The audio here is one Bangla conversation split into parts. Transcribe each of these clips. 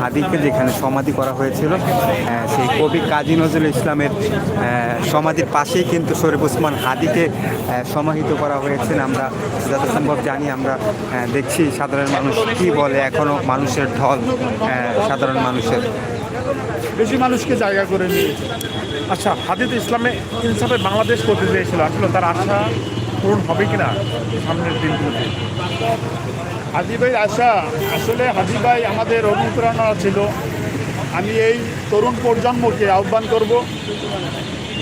হাদিকে যেখানে সমাধি করা হয়েছিল সেই কবি কাজী নজরুল ইসলামের সমাধির পাশেই কিন্তু শরীফ ওসমান হাদিকে সমাহিত করা হয়েছে। আমরা যত সম্ভব জানি, আমরা দেখছি সাধারণ মানুষ কি বলে এখনও মানুষের ঢল সাধারণ মানুষের। বেশি মানুষকে জায়গা করে নিয়েছে। আচ্ছা হাদিদ ইসলামে ইনসাফে বাংলাদেশ করতে চেয়েছিল। আসলে তার আশা পূরণ হবে কিনা সামনের দিনগুলোতে? হাদি ভাই আশা, আসলে হাদি ভাই আমাদের অনুপ্রেরণা ছিল। আমি এই তরুণ প্রজন্মকে আহ্বান করব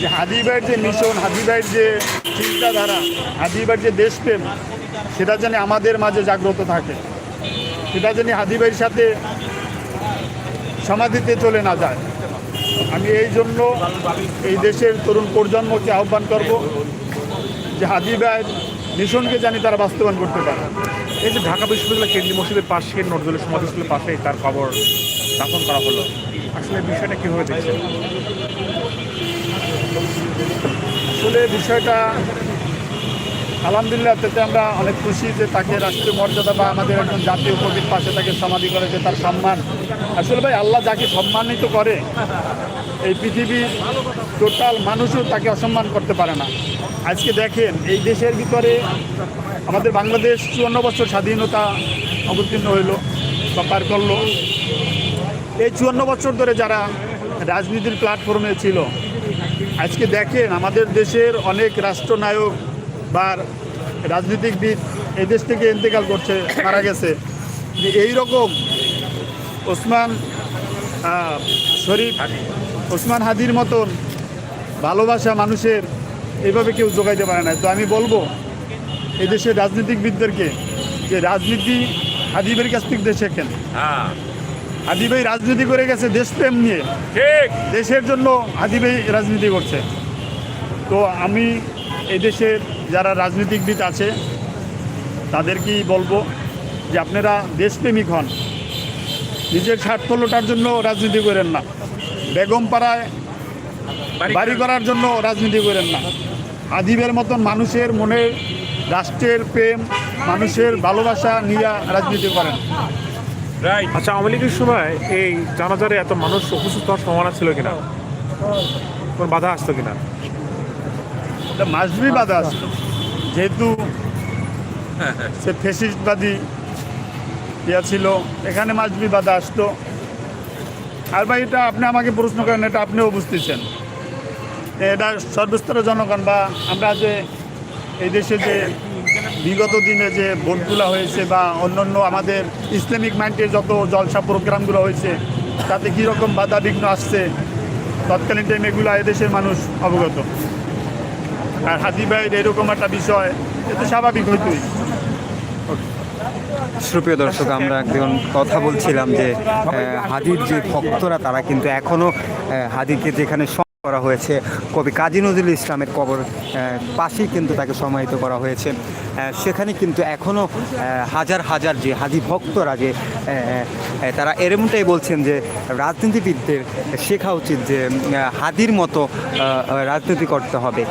যে হাদি ভাইয়ের যে মিশন হাদি ভাইয়ের যে চিন্তাধারা হাদি ভাইয়ের যে দেশপ্রেম, সেটা যেন আমাদের মাঝে জাগ্রত থাকে। সেটা যেন হাদি ভাইয়ের সাথে সমাধিতে চলে না যায়। আমি এই জন্য এই দেশের তরুণ প্রজন্মকে আহ্বান করব যে হাদি ভাইয়ের মিশনকে জানি তারা বাস্তবায়ন করতে পারে। এই যে ঢাকা বিশ্ববিদ্যালয় কেন্দ্রীয় মসজিদের পাশে, নজরুলের সমাধিস্থলের পাশে তার কবর দাফন করা হলো। আসলে বিষয়টা কীভাবে দেখছেন? আসলে বিষয়টা, আলহামদুলিল্লাহ, তাতে আমরা অনেক খুশি যে তাকে রাষ্ট্রীয় মর্যাদা বা আমাদের একজন জাতীয় কবির পাশে তাকে সমাধি করে যে তার সম্মান। আসলে ভাই, আল্লাহ যাকে সম্মানিত করে, এই পৃথিবীর টোটাল মানুষও তাকে অসম্মান করতে পারে না। আজকে দেখেন, এই দেশের ভিতরে আমাদের বাংলাদেশ চুয়ান্ন বছর স্বাধীনতা অবতীর্ণ হইল বা পার করল। এই চুয়ান্ন বছর ধরে যারা রাজনীতির প্ল্যাটফর্মে ছিল, আজকে দেখেন আমাদের দেশের অনেক রাষ্ট্রনায়ক বা রাজনীতিকবিদ এই দেশ থেকে ইন্তেকাল করছে, মারা গেছে। যে এই রকম ওসমান শরীফ, ওসমান হাদির মতন ভালোবাসা মানুষের এইভাবে কেউ যোগাইতে পারে না। তো আমি বলব এই দেশের রাজনীতিকবিদদেরকে যে রাজনীতি হাদিবের কাছ থেকে শেখেন হ্যাঁ। হাদি ভাই রাজনীতি করে গেছে দেশপ্রেম নিয়ে। ঠিক। দেশের জন্য হাদি ভাই রাজনীতি করছে। তো আমি এই দেশের যারা রাজনীতিকবিদ আছে তাদেরকেই বলব যে আপনারা দেশপ্রেমিক হন। নিজের স্বার্থ লোটার জন্য রাজনীতি করেন না। বেগম পাড়ায় বাড়ি করার জন্য রাজনীতি করেন না। আদিবের মতন মানুষের মনে রাষ্ট্রের প্রেম মানুষের ভালোবাসা নিয়ে রাজনীতি করেন। রাইট আচ্ছা আওয়ামী লীগের সময় এই জানাজারে এত মানুষ উপস্থিত হওয়ার সম্ভাবনা ছিল কিনা? কোন বাধা আসতো কিনা? এটা মাসবি বাধা আসতো। যেহেতু সে ফেসিস্টবাদী ইয়া ছিল এখানে মাসবি বাধা আসতো। আর ভাই এটা আপনি আমাকে প্রশ্ন করেন এটা আপনিও বুঝতেছেন। এটা সর্বস্তরের জনগণ বা আমরা যে এই দেশে যে বিগত দিনে যে ভোটগুলো হয়েছে বা অন্যান্য আমাদের ইসলামিক মাইন্ডের যত জলসা প্রোগ্রামগুলো হয়েছে, তাতে কীরকম বাধা বিঘ্ন আসছে, তৎকালীন টাইম এগুলো এদেশের মানুষ অবগত। আর হাতি ভাইয়ের এরকম একটা বিষয়, এ তো স্বাভাবিক হইতই। সুপ্রিয় দর্শক, আমরা একজন কথা বলছিলাম যে হাদির যে ভক্তরা, তারা কিন্তু এখনও হাদিকে যেখানে করা হয়েছে। কবি কাজী নজরুল ইসলামের কবর পাশেই কিন্তু তাকে সমাহিত করা হয়েছে। সেখানে কিন্তু এখনও হাজার হাজার যে হাজি ভক্তরা যে তারা এরমটাই বলছেন যে, রাজনীতিবিদদের শেখা উচিত যে হাদির মতো রাজনীতি করতে হবে।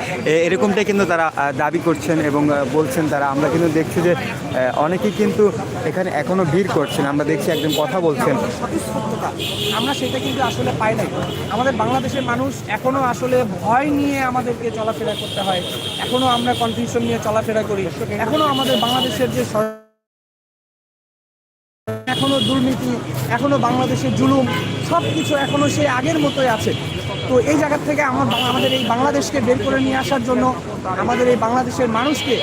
এরকমটাই কিন্তু তারা দাবি করছেন এবং বলছেন তারা। আমরা কিন্তু দেখছি যে অনেকেই কিন্তু এখানে এখনও ভিড় করছেন। আমরা দেখছি একজন কথা বলছেন। আমরা সেটা কিন্তু আসলে পাই নাই। আমাদের বাংলাদেশের মানুষ এখনও আসলে ভয় নিয়ে আমাদেরকে চলাফেরা করতে হয়। এখনও আমরা কনফিউশন নিয়ে চলাফেরা করি। এখনও আমাদের বাংলাদেশের যে এখনও এখনও দুর্নীতি, এখনও বাংলাদেশের জুলুম সব কিছু এখনও সে আগের মতোই আছে। তো এই জায়গা থেকে আমার আমাদের এই বাংলাদেশকে বের করে নিয়ে আসার জন্য আমাদের এই বাংলাদেশের মানুষকে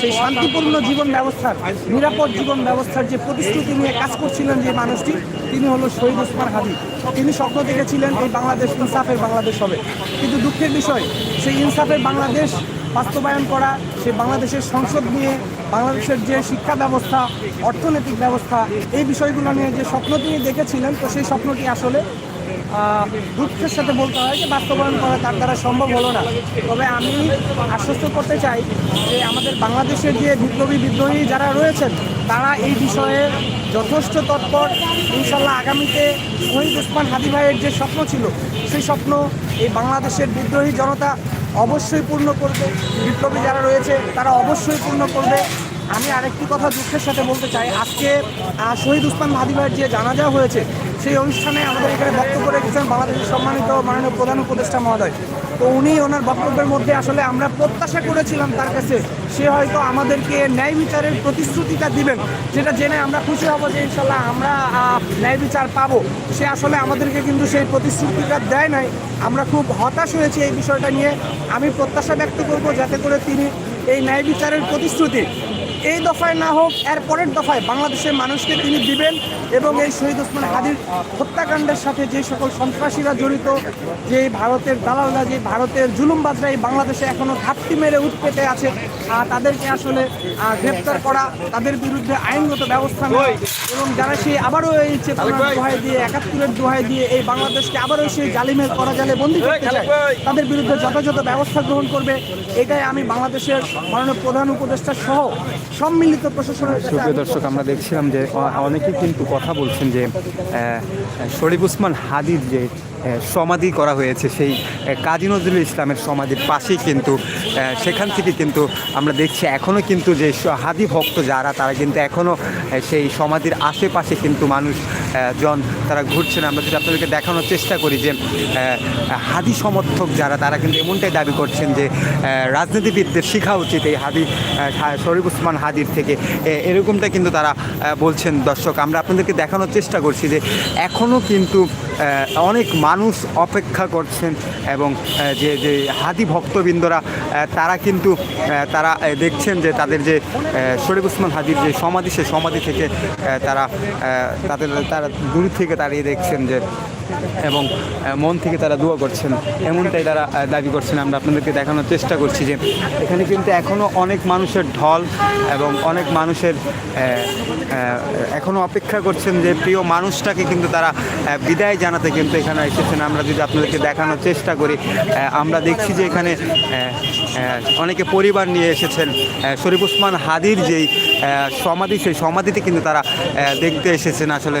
সেই শান্তিপূর্ণ জীবন ব্যবস্থার, নিরাপদ জীবন ব্যবস্থার যে প্রতিশ্রুতি নিয়ে কাজ করছিলেন যে মানুষটি, তিনি হলো শহীদ ওসমান হাদি। তিনি স্বপ্ন দেখেছিলেন এই বাংলাদেশ ইনসাফের বাংলাদেশ হবে। কিন্তু দুঃখের বিষয়, সেই ইনসাফের বাংলাদেশ বাস্তবায়ন করা সে বাংলাদেশের সংসদ নিয়ে বাংলাদেশের যে শিক্ষা ব্যবস্থা, অর্থনৈতিক ব্যবস্থা, এই বিষয়গুলো নিয়ে যে স্বপ্ন তিনি দেখেছিলেন, তো সেই স্বপ্নটি আসলে দুঃখের সাথে বলতে হয় যে বাস্তবায়ন করা তার দ্বারা সম্ভব হলো না। তবে আমি আশ্বস্ত করতে চাই যে আমাদের বাংলাদেশের যে বিপ্লবী বিদ্রোহী যারা রয়েছেন, তারা এই বিষয়ে যথেষ্ট তৎপর। ইনশাল্লাহ আগামীতে শহীদ উসমান হাদি ভাইয়ের যে স্বপ্ন ছিল, সেই স্বপ্ন এই বাংলাদেশের বিদ্রোহী জনতা অবশ্যই পূর্ণ করবে। বিপ্লবী যারা রয়েছে, তারা অবশ্যই পূর্ণ করবে। আমি আরেকটি কথা দুঃখের সাথে বলতে চাই। আজকে শহীদ উসমান মাদিবার ভাইয়ের যে জানাজা হয়েছে, সেই অনুষ্ঠানে আমাদের এখানে বক্তব্য রেখেছেন বাংলাদেশের সম্মানিত মাননীয় প্রধান উপদেষ্টা মহোদয়। তো উনি ওনার বক্তব্যের মধ্যে আসলে আমরা প্রত্যাশা করেছিলাম তার কাছে সে হয়তো আমাদেরকে ন্যায় বিচারের প্রতিশ্রুতিটা দিবেন, যেটা জেনে আমরা খুশি হব যে ইনশাল্লাহ আমরা ন্যায় বিচার পাবো। সে আসলে আমাদেরকে কিন্তু সেই প্রতিশ্রুতিটা দেয় নাই। আমরা খুব হতাশ হয়েছি এই বিষয়টা নিয়ে। আমি প্রত্যাশা ব্যক্ত করব যাতে করে তিনি এই ন্যায় বিচারের প্রতিশ্রুতি এই দফায় না হোক, এর পরের দফায় বাংলাদেশের মানুষকে তিনি দিবেন এবং এই শহীদ ওসমান হাদির হত্যাকাণ্ডের সাথে যে সকল সন্ত্রাসীরা জড়িত, যে ভারতের দালালরা, যে ভারতের জুলুমবাজরা এই বাংলাদেশে এখনও ঘাপটি মেরে উৎপেতে আছে তাদেরকে আসলে গ্রেপ্তার করা তাদের বিরুদ্ধে আইনগত ব্যবস্থা নেওয়া এবং যারা সেই আবারও এই চেতনার দোহাই দিয়ে একাত্তরের দোহাই দিয়ে এই বাংলাদেশকে আবারও সেই জালিমের করা জালে বন্দি করতে চায় তাদের বিরুদ্ধে যথাযথ ব্যবস্থা গ্রহণ করবে এটাই আমি বাংলাদেশের মাননীয় প্রধান উপদেষ্টা সহ সম্মিলিত প্রশাসনের কাছে সুপ্রিয় দর্শক আমরা দেখছিলাম যে অনেকেই কিন্তু কথা বলছেন যে শরীফ উসমান হাদির যে সমাধি করা হয়েছে, সেই কাজী নজরুল ইসলামের সমাধির পাশেই কিন্তু সেখান থেকে কিন্তু আমরা দেখছি এখনও কিন্তু যে হাদি ভক্ত যারা, তারা কিন্তু এখনও সেই সমাধির আশেপাশে কিন্তু মানুষ জন, তারা ঘুরছেন। আমরা যদি আপনাদেরকে দেখানোর চেষ্টা করি যে হাদি সমর্থক যারা, তারা কিন্তু এমনটাই দাবি করছেন যে রাজনীতিবিদদের শেখা উচিত এই হাদি শরীফ উসমান হাদির থেকে। এরকমটা কিন্তু তারা বলছেন দর্শক। আমরা আপনাদেরকে দেখানোর চেষ্টা করছি যে এখনও কিন্তু অনেক মানুষ অপেক্ষা করছেন এবং যে যে হাদি ভক্তবৃন্দরা তারা কিন্তু তারা দেখছেন যে তাদের যে শরীফ উসমান হাদির যে সমাধি সে সমাধি থেকে তারা তাদের, তারা দূর থেকে দাঁড়িয়ে দেখছেন যে এবং মন থেকে তারা দোয়া করছেন। এমনটাই তারা দাবি করছেন। আমরা আপনাদেরকে দেখানোর চেষ্টা করছি যে এখানে কিন্তু এখনও অনেক মানুষের ঢল এবং অনেক মানুষের এখনও অপেক্ষা করছেন যে প্রিয় মানুষটাকে কিন্তু তারা বিদায় জানাতে কিন্তু এখানে এসেছেন। আমরা যদি আপনাদেরকে দেখানোর চেষ্টা করি আমরা দেখছি যে এখানে অনেকে পরিবার নিয়ে এসেছেন। শরীফ উসমান হাদির যেই সমাধি, সেই সমাধিতে কিন্তু তারা দেখতে এসেছেন আসলে।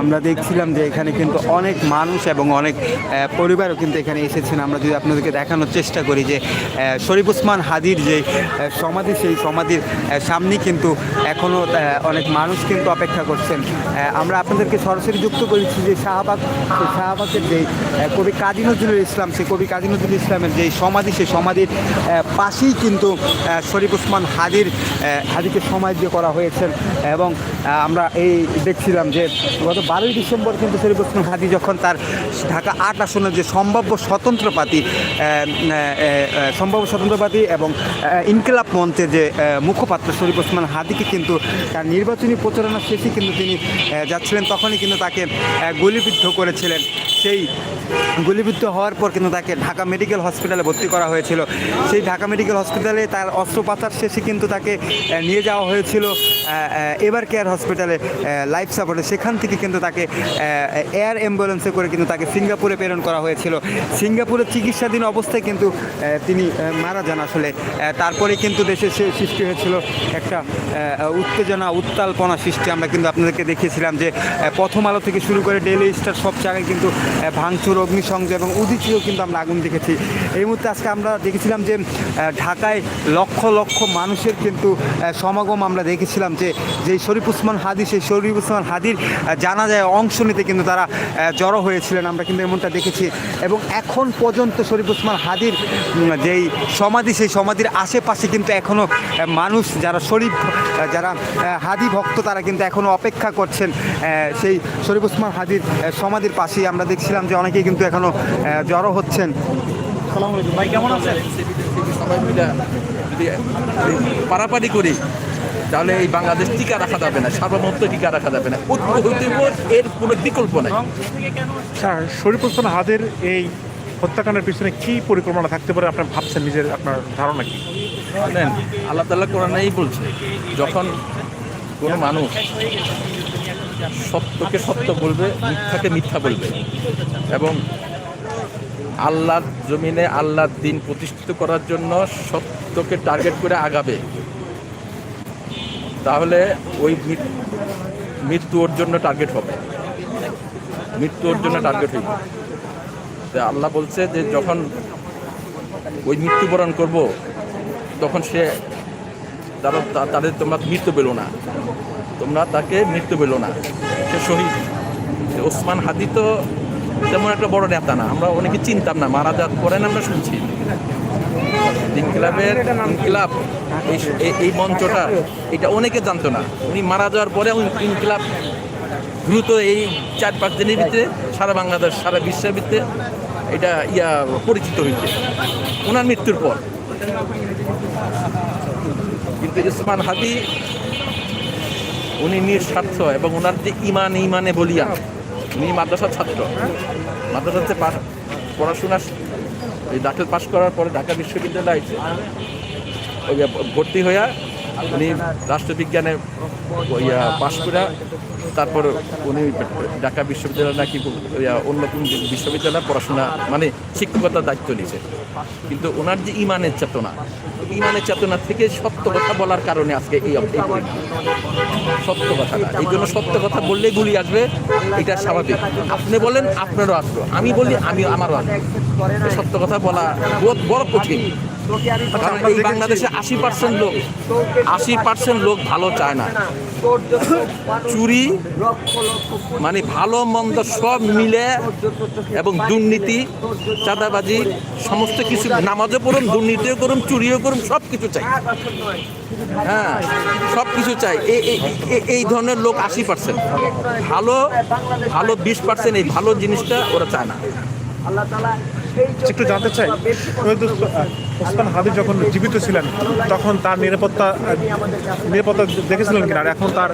আমরা দেখছিলাম যে এখানে কিন্তু অনেক মানুষ এবং অনেক পরিবারও কিন্তু এখানে এসেছেন। আমরা যদি আপনাদেরকে দেখানোর চেষ্টা করি যে শরীফ উসমান হাদির যে সমাধি সেই সমাধির আহ, সামনে কিন্তু এখনও অনেক মানুষ কিন্তু অপেক্ষা করছেন। আমরা আপনাদেরকে সরাসরি যুক্ত করেছি যে শাহবাগ শাহবাগের যে কবি কাজী নজরুল ইসলাম সেই কবি কাজী নজরুল ইসলামের যে সমাধি সেই সমাধির পাশেই কিন্তু শরীফ উসমান হাদির হাদিকে সমাধি করা হয়েছে। এবং আমরা এই দেখছিলাম যে গত বারোই ডিসেম্বর কিন্তু শরীফ হোসেন হাদি যখন তার ঢাকা আট আসনের যে সম্ভাব্য স্বতন্ত্র প্রার্থী আহ, আহ, আহ, সম্ভাব্য স্বতন্ত্র পাতি এবং ইনকিলাব মঞ্চের যে মুখপাত্র শরীফ ওসমান হাদিকে কিন্তু তার নির্বাচনী প্রচারণা শেষে কিন্তু তিনি যাচ্ছিলেন। তখনই কিন্তু তাকে গুলিবিদ্ধ করেছিলেন। সেই গুলিবিদ্ধ হওয়ার পর কিন্তু তাকে ঢাকা মেডিকেল হসপিটালে ভর্তি করা হয়েছিল। সেই ঢাকা মেডিকেল হসপিটালে তার অস্ত্রোপচার শেষে কিন্তু তাকে নিয়ে যাওয়া হয়েছিল। এবার কেয়ার হসপিটালে লাইফ সাপোর্টে সেখান থেকে কিন্তু তাকে এয়ার অ্যাম্বুলেন্সে করে কিন্তু তাকে সিঙ্গাপুরে প্রেরণ করা হয়েছিল। সিঙ্গাপুরে চিকিৎসাধীন অবস্থায় কিন্তু তিনি মারা যান আসলে। তারপরে কিন্তু দেশে সে সৃষ্টি হয়েছিল একটা উত্তেজনা, উত্তালপনা সৃষ্টি। আমরা কিন্তু আপনাদেরকে দেখিয়েছিলাম যে প্রথম আলো থেকে শুরু করে ডেলি স্টার সব জায়গায় কিন্তু ভাঙচুর, অগ্নিসংযোগ এবং উদিচিও কিন্তু আমরা আগুন দেখেছি। এই মুহূর্তে আজকে আমরা দেখেছিলাম যে ঢাকায় লক্ষ লক্ষ মানুষের কিন্তু সমাগম আমরা দেখেছিলাম যে, যেই শরীফ উসমান হাদি, সেই শরীফ উসমান হাদির জানা যায় অংশ নিতে কিন্তু তারা জড়ো হয়েছিলেন। আমরা কিন্তু এমনটা দেখেছি। এবং এখন পর্যন্ত শরীফ উসমান হাদির যেই সমাধি, সেই সমাধির আশেপাশে কিন্তু এখনও মানুষ যারা শরীফ যারা হাদি ভক্ত, তারা কিন্তু এখনও অপেক্ষা করছেন সেই শরীফ উসমান হাদির সমাধির পাশেই। আমরা দেখছিলাম যে অনেকেই কিন্তু এখনও জড়ো হচ্ছেন। ভাই কেমন আছেন? সবাই মিলে যদি পারাপারি করি তাহলে এই বাংলাদেশ টিকা রাখা যাবে না সার্বভৌমত্ব টিকা রাখা যাবে না। ঐক্য হইতে এর কোনো বিকল্প নাই। স্যার শরীফ ওসমান হাদের এই হত্যাকাণ্ডের পিছনে কি পরিকল্পনা থাকতে পারে? আপনার ভাবছেন নিজের আপনার ধারণা কি? জানেন আল্লাহ তাল্লাহ কোরআনেই বলছে যখন কোনো মানুষ সত্যকে সত্য বলবে, মিথ্যাকে মিথ্যা বলবে। এবং আল্লাহর জমিনে আল্লাহর দিন প্রতিষ্ঠিত করার জন্য সত্যকে টার্গেট করে আগাবে। তাহলে ওই মৃত্যু ওর জন্য টার্গেট হবে। মৃত্যু ওর জন্য টার্গেট হইবে আল্লাহ বলছে যে যখন ওই মৃত্যুবরণ করব, তখন সে তারা তাদের তোমরা মৃত্যু পেল না। তোমরা তাকে মৃত্যু পেল না। সে শহীদ। ওসমান হাদি তো তেমন একটা বড় নেতা না। আমরা অনেকে চিনতাম না। মারা যাওয়ার পরে আমরা শুনছি। ইনকিলাবের ইনকিলাব, এই মঞ্চটা, এটা অনেকে জানতো না। উনি মারা যাওয়ার পরে ইনকিলাব দ্রুত এই চার পাঁচ দিনের ভিতরে সারা বাংলাদেশ, সারা বিশ্বের ভিতরে এটা ইয়া পরিচিত হয়েছে। ওনার মৃত্যুর পর। কিন্তু ইসমান হাদি উনি নিঃস্বার্থ এবং ওনার যে ইমান, ইমানে বলিয়া উনি মাদ্রাসার ছাত্র। মাদ্রাসাতে পড়াশোনা এই দাখিল পাশ করার পরে ঢাকা বিশ্ববিদ্যালয়ে ভর্তি হইয়া উনি রাষ্ট্রবিজ্ঞানে পাশ করে তারপর উনি ঢাকা বিশ্ববিদ্যালয় নাকি অন্য কোন বিশ্ববিদ্যালয়ে পড়াশোনা মানে শিক্ষকতার দায়িত্ব নিয়েছে। কিন্তু ওনার যে ইমানের চেতনা ইমানের চেতনা থেকে সত্য কথা বলার কারণে আজকে এই। সত্য কথাটা। এই জন্য সত্য কথা বললে গুলি আসবে, এটা স্বাভাবিক। আপনি বলেন, আপনারও আসবে। আমি বলি আমি আমারও আসবে। সত্য কথা বলা বড় কঠিন। কারণ এই বাংলাদেশে আশি পার্সেন্ট লোক, আশি পার্সেন্ট লোক ভালো চায় না। চুরি মানে ভালো মন্দ সব মিলে এবং দুর্নীতি চাঁদাবাজি সমস্ত কিছু নামাজও করুন দুর্নীতিও করুন চুরিও করুন সব কিছু চাই হ্যাঁ সব কিছু চাই এই- ধরনের লোক আশি পার্সেন্ট ভালো ভালো বিশ পার্সেন্ট এই ভালো জিনিসটা ওরা চায় না। একটু জানতে চাই ওসমান হাদি যখন জীবিত ছিলেন তখন তার নিরাপত্তা নিরাপত্তা দেখেছিলেন কিনা? আর এখন তার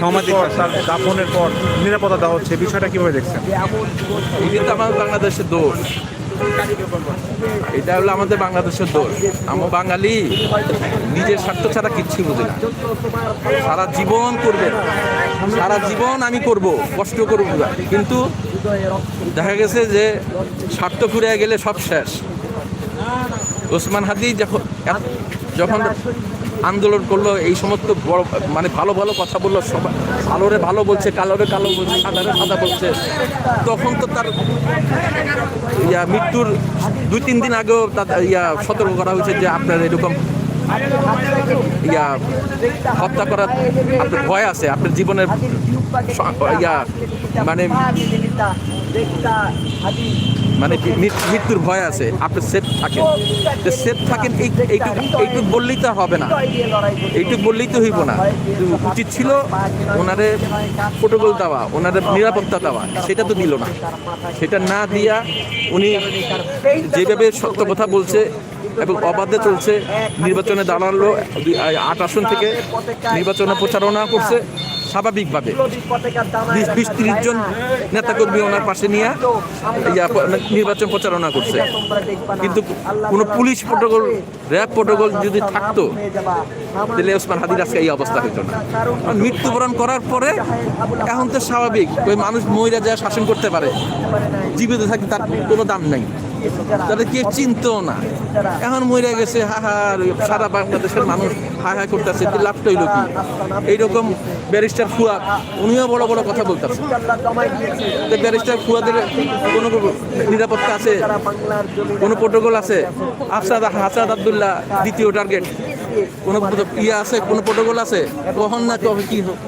সমাধি তার দাফনের পর নিরাপত্তা দেওয়া হচ্ছে বিষয়টা কীভাবে দেখছেন? এটা বাংলাদেশের দোষ। এটা হলো আমাদের বাংলাদেশের দোষ। আমরা বাঙালি নিজের স্বার্থ ছাড়া কিচ্ছু বুঝি না। সারা জীবন করবে সারা জীবন আমি করব কষ্ট করব কিন্তু দেখা গেছে যে স্বার্থ ফুরিয়ে গেলে সব শেষ। ওসমান হাদি যখন যখন আন্দোলন করল, এই সমস্ত বড় মানে ভালো ভালো কথা বলল সবাই ভালোরে ভালো বলছে, কালোরে কালো বলছে, সাদারে সাদা বলছে, তখন তো তার ইয়া মৃত্যুর দুই তিন দিন আগেও তার ইয়া সতর্ক করা হয়েছে যে আপনার এরকম ইয়া, হত্যা করার আপনার ভয় আছে, আপনার জীবনের ইয়া মানে মানে মৃত্যুর ভয় আছে, আপনি সেফ থাকেন। যে সেফ থাকেন, এই, এইটুকু এইটুকু বললেই তো হবে না। এইটুকু বললেই তো হইব না। উচিত ছিল ওনারে প্রোটোকল দেওয়া, ওনারে নিরাপত্তা দেওয়া, সেটা তো দিল না। সেটা না দিয়া উনি যেভাবে সত্য কথা বলছে এবং অবাধে চলছে নির্বাচনে দাঁড়াল আট আসন থেকে নির্বাচনে প্রচারণা করছে স্বাভাবিকভাবে। বিশ বিশ, ত্রিশ জন নেতাকর্মী ওনার পাশে নিয়ে নির্বাচন প্রচারণা করছে। কিন্তু কোনো পুলিশ প্রোটোকল, র্যাব প্রোটোকল যদি থাকতো, তাহলে ওসমান হাদির আজকে এই অবস্থা হইতো না। মৃত্যুবরণ করার পরে এখন তো স্বাভাবিক, ওই মানুষ মহিলা যা শাসন করতে পারে। জীবিত থাকতে তার কোনো দাম নাই। তাদের কে চিনতেও না। এখন মরে গেছে, হা হা সারা বাংলাদেশের মানুষ হা হা করতেছে লাভটা হইল কি? এইরকম ব্যারিস্টার ফুয়া উনিও বড় বড় কথা বলতেছে। ব্যারিস্টার ফুয়াদের কোনো নিরাপত্তা আছে? কোনো প্রোটোকল আছে? আফসাদ হাসাদ আবদুল্লাহ দ্বিতীয় টার্গেট কোনো ইয়ে আছে? কোনো প্রোটোকল আছে? কখন না কখন কি হোক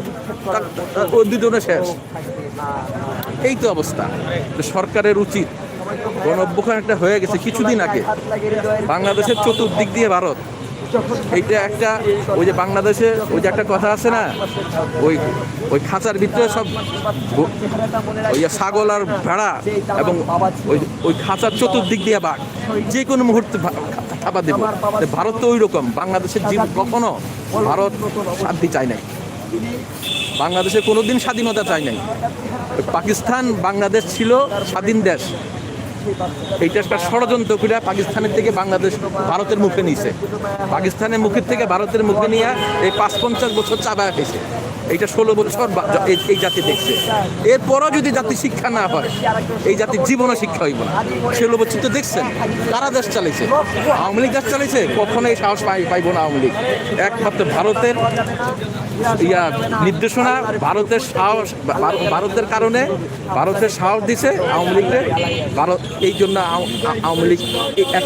শেষ। এই তো অবস্থা। সরকারের উচিত গণ অভ্যুত্থান একটা হয়ে গেছে কিছুদিন আগে। বাংলাদেশের চতুর্দিক দিয়ে ভারত। এইটা একটা ওই যে বাংলাদেশে ওই যে একটা কথা আছে না, ওই ওই খাঁচার ভিতরে সব ওই যে ছাগল আর ভেড়া এবং ওই ওই খাঁচার চতুর্দিক দিয়ে বাঘ। যে কোনো মুহূর্তে থাবা দেব। ভারত তো ওই রকম বাংলাদেশের জীব কখনো ভারত শান্তি চায় নাই। বাংলাদেশে কোনোদিন স্বাধীনতা চায় নাই। পাকিস্তান বাংলাদেশ ছিল স্বাধীন দেশ। এইটা একটা ষড়যন্ত্র করে পাকিস্তানের থেকে বাংলাদেশ ভারতের মুখে নিছে। পাকিস্তানের মুখের থেকে ভারতের মুখে নিয়ে এই পাঁচ পঞ্চাশ বছর চাবা খেয়েছে এইটা ষোলো বছর এই- জাতি দেখছে। এরপরও যদি জাতি শিক্ষা না হয়, এই জাতির জীবনে শিক্ষা হইব না। ষোলো বছর তো দেখছেন, কারা দেশ চালিয়েছে আওয়ামী লীগ দেশ চালাইছে? কখনোই সাহস পাই পাইব না আওয়ামী লীগ। একমাত্র ভারতের ইয়া নির্দেশনা, ভারতের সাহস ভারতের কারণে ভারতের সাহস দিছে আওয়ামী লীগকে। ভারত এই জন্য আওয়ামী লীগ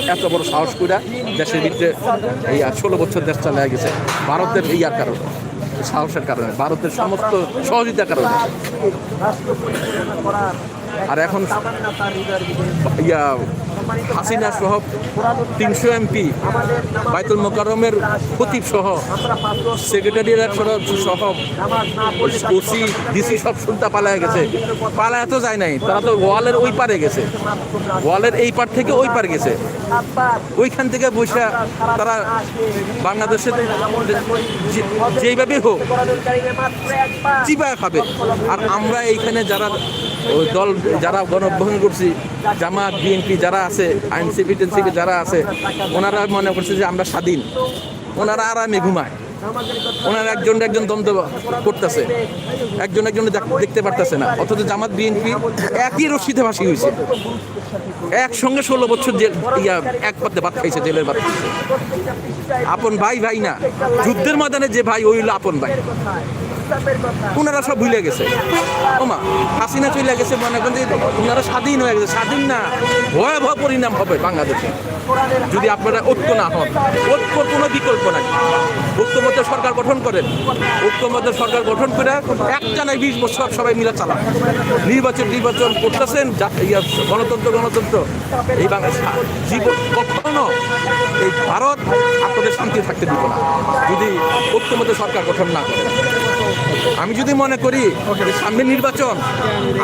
এত- বড় সাহস করে দেশের ভিতরে এই ষোলো বছর দেশ চালিয়ে গেছে, ভারতের ইয়ার কারণে। সাহসের কারণে ভারতের সমস্ত সহযোগিতার কারণে। আর এখন ইয়া হাসিনা সহ তিনশো এমপি বাইতুল মোকারমের খতিব সহ সেক্রেটারিয়েট সহ ওসি ডিসি সব শুনতে পালায় গেছে। পালায় তো যায় নাই। তারা তো ওয়ালের ওই পারে গেছে। ওয়ালের এই পার থেকে ওই পার গেছে। ওইখান থেকে বসে তারা বাংলাদেশের যে- যেইভাবে হোক চিবায় খাবে। আর আমরা এইখানে যারা দল, যারা গণভঙ্গ করছি, জামাত, বিএনপি যারা আছে, আইনসিপি টেনসিপি যারা আছে, ওনারা মনে করছে যে আমরা স্বাধীন। ওনারা আরামে ঘুমায়। ওনারা একজন একজন দ্বন্দ্ব করতেছে। একজন একজন দেখতে পারতেছে না। অথচ জামাত, বিএনপি একই রশ্মিতে ভাসি হয়েছে। একসঙ্গে ষোলো বছর জেল, ইয়া, এক পাতে ভাত খাইছে, জেলের ভাত। আপন ভাই ভাই না। যুদ্ধের ময়দানে যে ভাই, ওই হলো আপন ভাই। ওনারা সব ভুলে গেছে। ওমা হাসিনা চলে গেছে মনে করেন যে ওনারা স্বাধীন হয়ে গেছে। স্বাধীন না, ভয়াবহ পরিণাম হবে বাংলাদেশে। যদি আপনারা ঐক্য না হন ঐক্যর কোনো বিকল্প নাই। ঐক্যবদ্ধ সরকার গঠন করেন। ঐক্যবদ্ধ সরকার গঠন করে একটা নাই বিশ বছর সবাই মিলে চালান। নির্বাচন নির্বাচন করতেছেন গণতন্ত্র গণতন্ত্র। এই বাংলা জীবন কখনো এই ভারত আপনাদের শান্তি থাকতে দিব না। যদি ঐক্যবদ্ধ সরকার গঠন না করে আমি যদি মনে করি সামনে নির্বাচন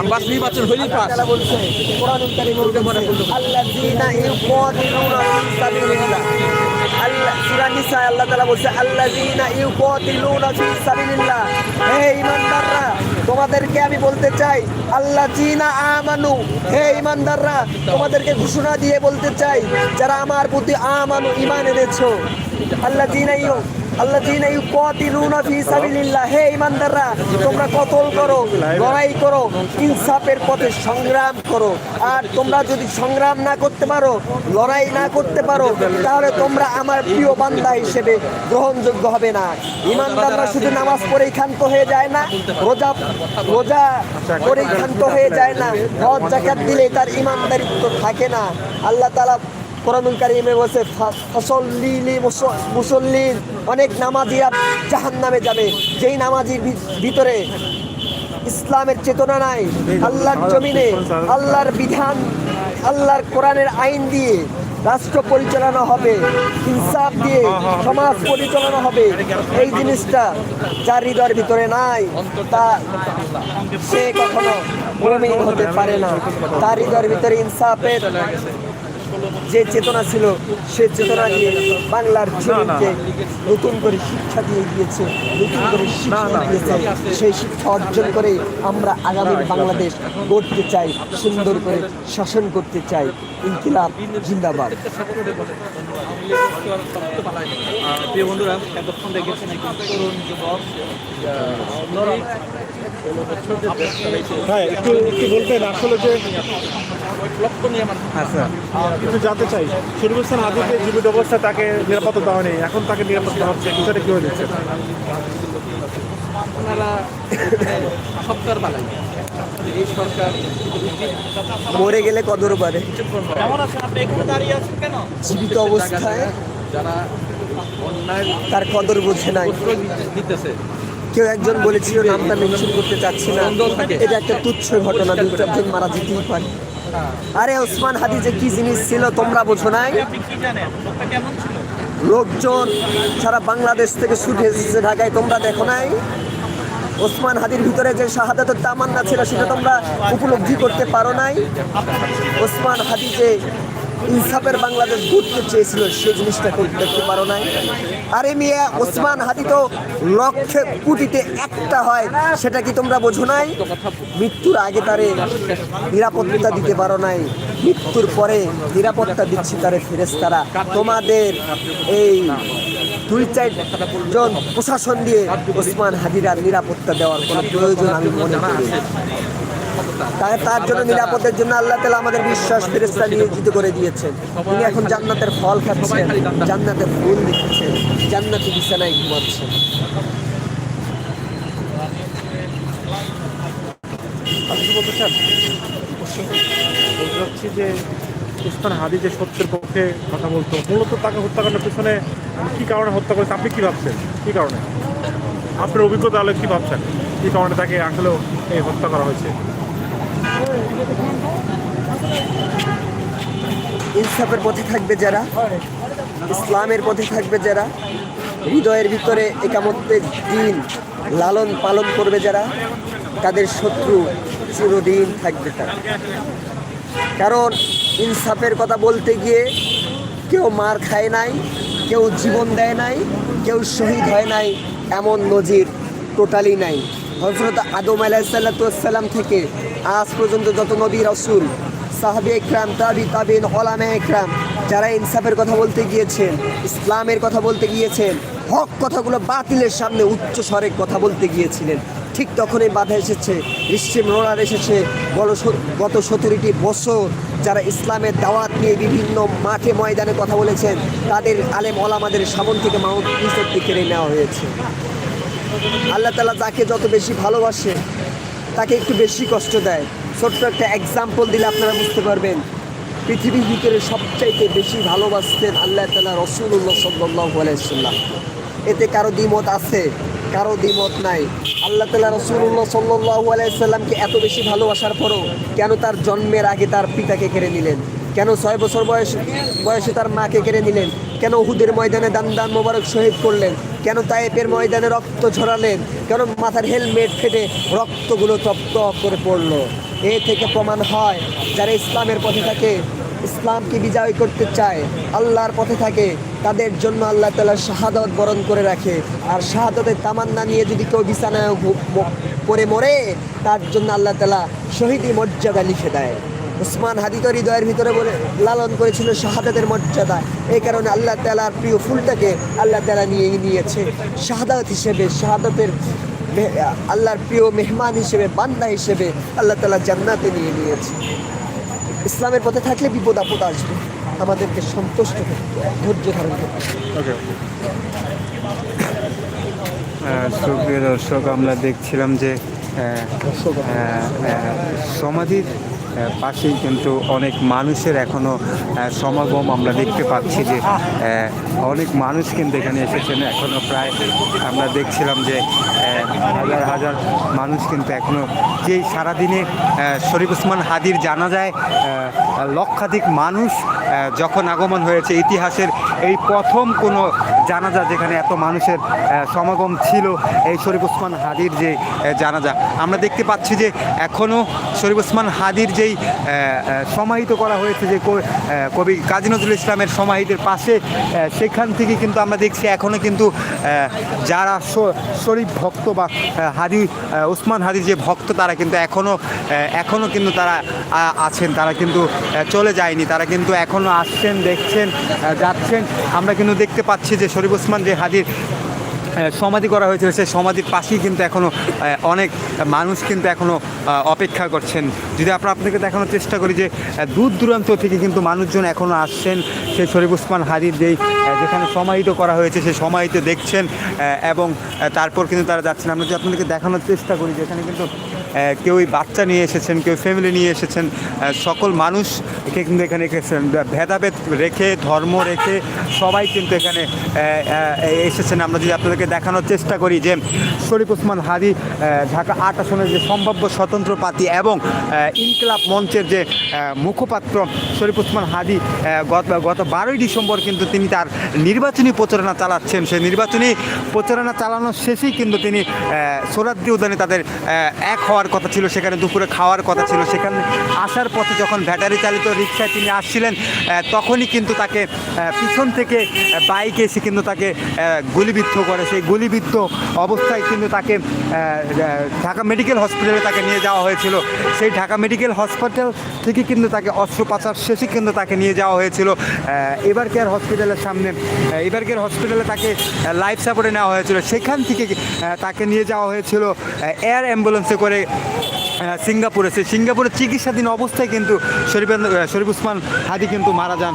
আব্বাস নির্বাচন হইলেই পাস। আল্লাহ আল্লাহ বলছে, আল্লাযীনা ইউকাতিলুনা ফি সাবিলিল্লাহ হে ঈমানদাররা, তোমাদেরকে আমি বলতে চাই, আল্লাযীনা আমানু। হে ইমানদাররা তোমাদেরকে ঘোষণা দিয়ে বলতে চাই, যারা আমার প্রতি আমানু ইমান এনেছ। আল্লাহ এনেছো ইউকাতিলুনা ফি সাবিলিল্লাহ। হে ঈমানদাররা, তোমরা কতল করো, লড়াই করো, ইনসাফের পথে সংগ্রাম করো। আর তোমরা যদি সংগ্রাম না করতে পারো, লড়াই না করতে পারো, তাহলে তোমরা আমার প্রিয় বান্দা হিসেবে গ্রহণযোগ্য হবে না। ইমানদাররা শুধু নামাজ পড়েই ক্ষান্ত হয়ে যায় না, রোজা রোজা করেই ক্ষান্ত হয়ে যায় না, হজ জাকাত দিলে তার ইমানদারিত্ব থাকে না। আল্লাহ তাআলা কোরআনুল কারিমে বলছে, ফা- ফসল্লিলি মুস- মুসল্লিন অনেক নামাজিরা জাহান নামে যাবে। যেই নামাজির ভিতরে ইসলামের চেতনা নাই, আল্লাহর জমিনে, আল্লাহর বিধান, আল্লাহর কোরআনের আইন দিয়ে রাষ্ট্র পরিচালনা হবে, ইনসাফ দিয়ে সমাজ পরিচালনা হবে, এই জিনিসটা যার হৃদয়ের ভিতরে নাই, তা সে কখনো হতে পারে না। তার হৃদয়ের ভিতরে ইনসাফের যে চেতনা ছিল সে চেতনা নিয়ে বাংলার ছেলেকে নতুন করে শিক্ষা দিয়ে দিয়েছে নতুন করে শিক্ষা দিয়েছে। সেই শিক্ষা অর্জন করে আমরা আগামী বাংলাদেশ গড়তে চাই সুন্দর করে শাসন করতে চাই। ইনকিলাব জিন্দাবাদ। প্রিয় বন্ধুরা এতক্ষণ দেখেছেন একজন তরুণ যুবক হ্যাঁ একটু একটু বলবেন আসলে যে লক্ষ্য নিয়ে আচ্ছা। একটু জানতে চাই শরীফ হোসেন আদিকে জীবিত অবস্থায় তাকে নিরাপত্তা দেওয়া নেই এখন তাকে নিরাপত্তা হচ্ছে বিষয়টা কি হয়ে সরকার বানায়। এই সরকার মরে গেলে কদর পারে কেমন আছেন? আপনি এখানে দাঁড়িয়ে আছেন কেন? জীবিত অবস্থায় যারা অন্যায় তার কদর বোঝে নাই। দিতেছে কেউ একজন বলেছিল নামটা মেনশন করতে চাচ্ছি না। এটা একটা তুচ্ছ ঘটনা দু চারজন মারা যেতেই পারে। আরে ওসমান হাদি যে কি জিনিস ছিল তোমরা বোঝো নাই? লোকজন সারা বাংলাদেশ থেকে ছুটে এসেছে ঢাকায়, তোমরা দেখো নাই? ওসমান হাদির ভিতরে যে শাহাদাতের তামান্না ছিল, সেটা তোমরা উপলব্ধি করতে পারো নাই? ওসমান হাদি যে ইনসাফের বাংলাদেশ ঘুরতে চেয়েছিল, সে জিনিসটা করতে পারো নাই। আরে মিয়া, ওসমান হাদি তো লক্ষে কোটিতে একটা হয়, সেটা কি তোমরা বোঝো নাই? মৃত্যুর আগে তারে নিরাপত্তা দিতে পারো নাই। মৃত্যুর পরে নিরাপত্তা দিচ্ছি তারে ফেরেস্তারা তোমাদের এই দুই চারজন প্রশাসন দিয়ে ওসমান হাজিরা নিরাপত্তা দেওয়ার কোনো প্রয়োজন আমি মনে করি। তাই তার জন্য নিরাপদের জন্য আল্লাহ তালা আমাদের বিশ্বাস ফেরেস্তা নিয়োজিত করে দিয়েছেন। তিনি এখন জান্নাতের ফল খাচ্ছেন জান্নাতের ফুল দিচ্ছেন জান্নাতি বিছানায় ঘুমাচ্ছেন। বলতে চাচ্ছি যে উসমান হাদি যে সত্যের পক্ষে কথা বলতো। মূলত তাকে হত্যাকাণ্ডের পিছনে কী কারণে হত্যা করেছে আপনি কী ভাবছেন? কী কারণে? আপনার অভিজ্ঞতা হলে কী ভাবছেন? কী কারণে তাকে আসলেও এই হত্যা করা হয়েছে? ইনসাফের পথে থাকবে যারা, ইসলামের পথে থাকবে যারা, হৃদয়ের ভিতরে একামত্বের দিন লালন পালন করবে যারা, তাদের শত্রু চিরদিন থাকবে তারা। কারণ ইনসাফের কথা বলতে গিয়ে কেউ মার খায় নাই, কেউ জীবন দেয় নাই, কেউ শহীদ হয় নাই, এমন নজির টোটালি নাই। হজরত আদম আলাইসাল্লাতাম থেকে আজ পর্যন্ত যত নবী রসুল, সাহাবি একরাম, তাবি তাবিন, ওলামে একরাম, যারা ইনসাফের কথা বলতে গিয়েছেন, ইসলামের কথা বলতে গিয়েছেন, হক কথাগুলো বাতিলের সামনে উচ্চ স্বরে কথা বলতে গিয়েছিলেন। ঠিক তখনই বাধা এসেছে ঋষিম রোলার এসেছে, গত সতেরোটি বছর যারা ইসলামের দাওয়াত নিয়ে বিভিন্ন মাঠে ময়দানে কথা বলেছেন, তাদের আলেম ওলামাদের সামন থেকে মাউন্ট নিচের দিকে নেওয়া হয়েছে। আল্লাহ তালা যাকে যত বেশি ভালোবাসে, তাকে একটু বেশি কষ্ট দেয়। ছোট্ট একটা এক্সাম্পল দিলে আপনারা বুঝতে পারবেন, পৃথিবীর ভিতরে সবচাইতে বেশি ভালোবাসতেন আল্লাহ তালা রসুল্লাহ সাল্লাহ আলাইসাল্লাম এতে কারও দ্বিমত আছে, কারও দ্বিমত নাই। আল্লাহ তালা রসুল্লাহ সাল্লাহ আলাইসাল্লামকে এত বেশি ভালোবাসার পরও কেন তার জন্মের আগে তার পিতাকে কেড়ে নিলেন? কেন ছয় বছর বয়স বয়সে তার মাকে কেড়ে নিলেন? কেন উহুদের ময়দানে দান দান মোবারক শহীদ করলেন? কেন তায়েপের ময়দানে রক্ত ঝরালেন কেন মাথার হেলমেট ফেটে রক্তগুলো টপ করে পড়ল? এ থেকে প্রমাণ হয় যারা ইসলামের পথে থাকে, ইসলামকে বিজয় করতে চায়, আল্লাহর পথে থাকে, তাদের জন্য আল্লাহ তালা শাহাদত বরণ করে রাখে। আর শাহাদতের তামান্না নিয়ে যদি কেউ বিছানায় পরে মরে, তার জন্য আল্লাহ তালা শহীদি মর্যাদা লিখে দেয়। উসমান হাদি তো হৃদয়ের ভিতরে বলে লালন করেছিল শাহাদাতের মর্যাদা। এই কারণে আল্লাহ তালার প্রিয় ফুলটাকে আল্লাহ তালা নিয়ে নিয়েছে। শাহাদাত হিসেবে, শাহাদাতের আল্লাহর প্রিয় মেহমান হিসেবে, বান্দা হিসেবে আল্লাহ তালা জান্নাতে নিয়ে নিয়েছে। ইসলামের পথে থাকলে বিপদ আপদ আসবে। আমাদেরকে সন্তুষ্ট করতে ধৈর্য ধারণ করতে সুপ্রিয় দর্শক, আমরা দেখছিলাম যে সমাধির পাশেই কিন্তু অনেক মানুষের এখনও সমাগম আমরা দেখতে পাচ্ছি যে অনেক মানুষ কিন্তু এখানে এসেছেন। এখনও প্রায় আমরা দেখছিলাম যে হাজার হাজার মানুষ কিন্তু এখনও যেই সারাদিনে শরীফ উসমান হাদির জানা যায় লক্ষাধিক মানুষ যখন আগমন হয়েছে, ইতিহাসের এই প্রথম কোনো জানাজা যেখানে এত মানুষের সমাগম ছিল, এই শরীফ উসমান হাদির যে জানাজা। আমরা দেখতে পাচ্ছি যে এখনও শরীফ উসমান হাদির যেই সমাহিত করা হয়েছে যে কবি কাজী নজরুল ইসলামের সমাহিতের পাশে সেখান থেকে কিন্তু আমরা দেখছি এখনও কিন্তু যারা শরীফ ভক্ত বা হাদি ওসমান হাদির যে ভক্ত, তারা কিন্তু এখনও এখনও কিন্তু তারা আছেন। তারা কিন্তু চলে যায়নি। তারা কিন্তু এখনও আসছেন, দেখছেন যাচ্ছেন। আমরা কিন্তু দেখতে পাচ্ছি যে শরীফ ওসমান যে হাদির সমাধি করা হয়েছিল। সেই সমাধির পাশেই কিন্তু এখনও অনেক মানুষ কিন্তু এখনও অপেক্ষা করছেন। যদি আমরা আপনাকে দেখানোর চেষ্টা করি যে দূর দূরান্ত থেকে কিন্তু মানুষজন এখনও আসছেন, সেই শরীফ উসমান হাদির যেই যেখানে সমাহিত করা হয়েছে, সেই সমাহিত দেখছেন এবং তারপর কিন্তু তারা যাচ্ছেন। আমরা যদি আপনাদেরকে দেখানোর চেষ্টা করি যেখানে কিন্তু কেউই বাচ্চা নিয়ে এসেছেন, কেউ ফ্যামিলি নিয়ে এসেছেন সকল মানুষকে কিন্তু এখানে এসেছেন ভেদাভেদ রেখে, ধর্ম রেখে সবাই কিন্তু এখানে এসেছেন। আমরা যদি আপনাদেরকে দেখানোর চেষ্টা করি যে শরীফ ওসমান হাদি ঢাকা আট আসনের যে সম্ভাব্য স্বতন্ত্র প্রার্থী এবং ইনকলাব মঞ্চের যে মুখপাত্র শরীফ ওসমান হাদি গত গত বারোই ডিসেম্বর কিন্তু তিনি তার নির্বাচনী প্রচারণা চালাচ্ছেন। সেই নির্বাচনী প্রচারণা চালানোর শেষেই কিন্তু তিনি সোরাদ্দি উদ্যানে তাদের এক হওয়ার যাওয়ার কথা ছিল, সেখানে দুপুরে খাওয়ার কথা ছিল। সেখানে আসার পথে যখন ব্যাটারি চালিত রিক্সায় তিনি আসছিলেন তখনই কিন্তু তাকে পিছন থেকে বাইকে এসে কিন্তু তাকে গুলিবিদ্ধ করে। সেই গুলিবিদ্ধ অবস্থায় কিন্তু তাকে ঢাকা মেডিকেল হসপিটালে তাকে নিয়ে যাওয়া হয়েছিল। সেই ঢাকা মেডিকেল হসপিটাল থেকে কিন্তু তাকে অস্ত্রোপচার শেষে কিন্তু তাকে নিয়ে যাওয়া হয়েছিল। এবার কেয়ার হসপিটালের সামনে এবার কেয়ার হসপিটালে তাকে লাইফ সাপোর্টে নেওয়া হয়েছিল। সেখান থেকে তাকে নিয়ে যাওয়া হয়েছিল এয়ার অ্যাম্বুলেন্সে করে Thank you. সিঙ্গাপুরে। সেই সিঙ্গাপুরে চিকিৎসাধীন অবস্থায় কিন্তু শরীফ শরীফ উসমান হাদি কিন্তু মারা যান।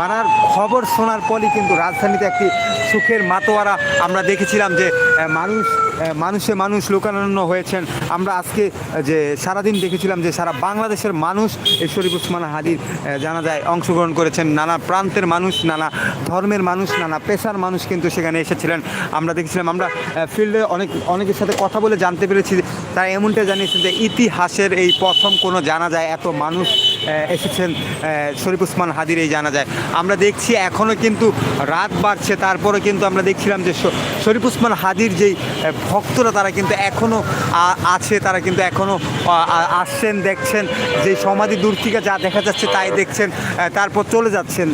মারার খবর শোনার পরই কিন্তু রাজধানীতে একটি সুখের মাতোয়ারা আমরা দেখেছিলাম যে মানুষ মানুষে মানুষ লোকারণ্য হয়েছেন। আমরা আজকে যে সারাদিন দেখেছিলাম যে সারা বাংলাদেশের মানুষ এই শরীফ উসমান হাদির আহ, জানাজায় অংশগ্রহণ করেছেন। নানা প্রান্তের মানুষ নানা ধর্মের মানুষ নানা পেশার মানুষ কিন্তু সেখানে এসেছিলেন। আমরা দেখেছিলাম আমরা ফিল্ডে অনেক অনেকের সাথে কথা বলে জানতে পেরেছি তারা এমনটা জানিয়েছেন যে ইতিহাসের এই প্রথম কোনো জানা যায় এত মানুষ এসেছেন শরীফ উসমান হাদির এই জানা যায় আমরা দেখছি এখনও কিন্তু রাত বাড়ছে, তারপরে কিন্তু আমরা দেখছিলাম যে শরীফ উসমান হাদির যেই ভক্তরা তারা কিন্তু এখনও আছে, তারা কিন্তু এখনও আসছেন, দেখছেন যে সমাধি দূর থেকে যা দেখা যাচ্ছে তাই দেখছেন তারপর চলে যাচ্ছেন।